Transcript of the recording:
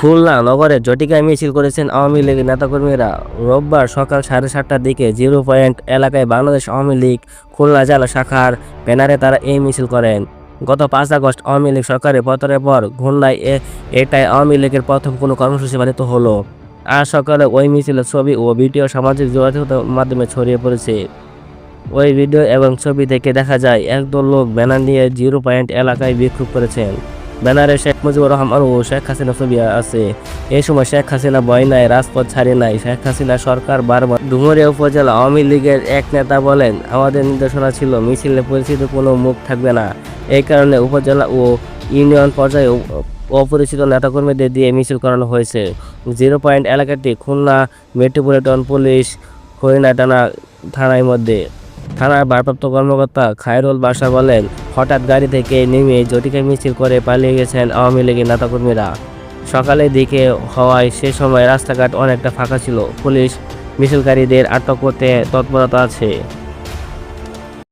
খুলনা নগরে জটিকায় মিছিল করেছেন আওয়ামী লীগের নেতাকর্মীরা। রোববার সকাল সাড়ে সাতটার দিকে জিরো পয়েন্ট এলাকায় বাংলাদেশ আওয়ামী লীগ খুলনা জেলা শাখার ব্যানারে তারা এই মিছিল করেন। গত পাঁচ আগস্ট আওয়ামী লীগ সরকারের পতনের পর খুলনায় এটাই আওয়ামী লীগের প্রথম কোনো কর্মসূচি পালিত হলো। আজ সকালে ওই মিছিলের ছবি ও ভিডিও সামাজিক যোগাযোগ মাধ্যমে ছড়িয়ে পড়েছে। ওই ভিডিও এবং ছবি থেকে দেখা যায়, একদল লোক ব্যানার নিয়ে জিরো পয়েন্ট এলাকায় বিক্ষোভ করেছেন। ব্যানারে শেখ মুজিবুর রহমান ও শেখ হাসিনা ছবি আছে। এই সময় শেখ হাসিনা ভয় নাই, রাজপথ ছাড়ে নাই। শেখ হাসিনা সরকার বারবার ডুমুরিয়া উপজেলা আওয়ামী লীগের এক নেতা বলেন, আমাদের নির্দেশনা ছিল মিছিলে পরিচিত কোনো মুখ থাকবে না। এই কারণে উপজেলা ও ইউনিয়ন পর্যায়ে অপরিচিত নেতাকর্মীদের দিয়ে মিছিল করানো হয়েছে। জিরো পয়েন্ট এলাকাটি খুলনা মেট্রোপলিটন পুলিশ হরিণাটানা থানার মধ্যে। থানার ভারপ্রাপ্ত কর্মকর্তা খায়রুল বাসা বলেন হঠাৎ গাড়ি থেকে নেমে জটিকা মিছিল করে পালিয়ে গেছেন আওয়ামী লীগের নেতাকর্মীরা। সকালের দিকে হওয়ায় সে সময় রাস্তাঘাট অনেকটা ফাঁকা ছিল। পুলিশ মিছিলকারীদের আটক করতে তৎপরতা আছে।